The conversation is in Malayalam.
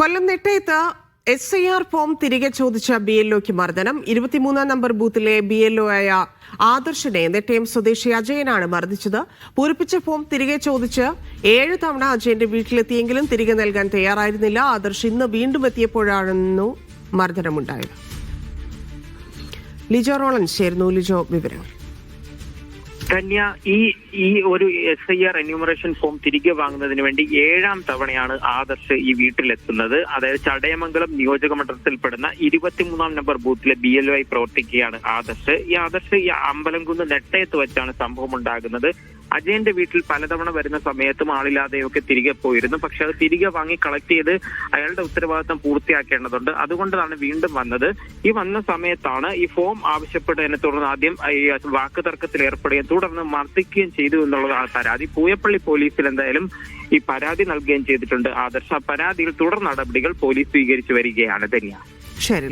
കൊല്ലം നെട്ടയത്ത് എസ് ഐ ആർ ഫോം തിരികെ ചോദിച്ച ബി എൽ ഒക്ക് മർദ്ദനം. ഇരുപത്തിമൂന്നാം നമ്പർ ബൂത്തിലെ ബി എൽ ഒ ആയ ആദർശനെ നെട്ടയം സ്വദേശി അജയനാണ് മർദ്ദിച്ചത്. പൂരിപ്പിച്ച ഫോം തിരികെ ചോദിച്ച് ഏഴ് തവണ അജയന്റെ വീട്ടിലെത്തിയെങ്കിലും തിരികെ നൽകാൻ തയ്യാറായിരുന്നില്ല. ആദർശ് ഇന്ന് വീണ്ടും എത്തിയപ്പോഴാണെന്നു മർദ്ദനമുണ്ടായത്. ലിജോ റോളൻസ് ചേരുന്നു. ലിജോ വിവരങ്ങൾ. ധന്യ ഈ ഈ ഒരു S I R enumeration form തിരികെ വാങ്ങുന്നതിന് വേണ്ടി ഏഴാം തവണയാണ് ആദർശ് ഈ വീട്ടിലെത്തുന്നത്. അതായത് ചടയമംഗലം നിയോജക മണ്ഡലത്തിൽപ്പെടുന്ന ഇരുപത്തിമൂന്നാം നമ്പർ ബൂത്തിലെ ബി എൽ വൈ പ്രവർത്തിക്കുകയാണ് ആദർശ്. ഈ ആദർശ് ഈ അമ്പലംകുന്ന് നെട്ടയത്ത് വെച്ചാണ് സംഭവം ഉണ്ടാകുന്നത് അജയന്റെ വീട്ടിൽ പലതവണ വരുന്ന സമയത്തും ആളില്ലാതെയൊക്കെ തിരികെ പോയിരുന്നു. പക്ഷെ അത് തിരികെ വാങ്ങി കളക്ട് ചെയ്ത് അയാളുടെ ഉത്തരവാദിത്തം പൂർത്തിയാക്കേണ്ടതുണ്ട്. അതുകൊണ്ടാണ് വീണ്ടും വന്നത്. ഈ വന്ന സമയത്താണ് ഈ ഫോം ആവശ്യപ്പെട്ടതിനെ തുടർന്ന് ആദ്യം ഈ വാക്ക് തർക്കത്തിൽ ഏർപ്പെടുകയും തുടർന്ന് മർദ്ദിക്കുകയും ചെയ്തു എന്നുള്ളതാണ് പരാതി. പൂയപ്പള്ളി പോലീസിൽ എന്തായാലും ഈ പരാതി നൽകുകയും ചെയ്തിട്ടുണ്ട്. ആദർശ പരാതിയിൽ തുടർ നടപടികൾ പോലീസ് സ്വീകരിച്ചു വരികയാണ് ധന്യ. ശരി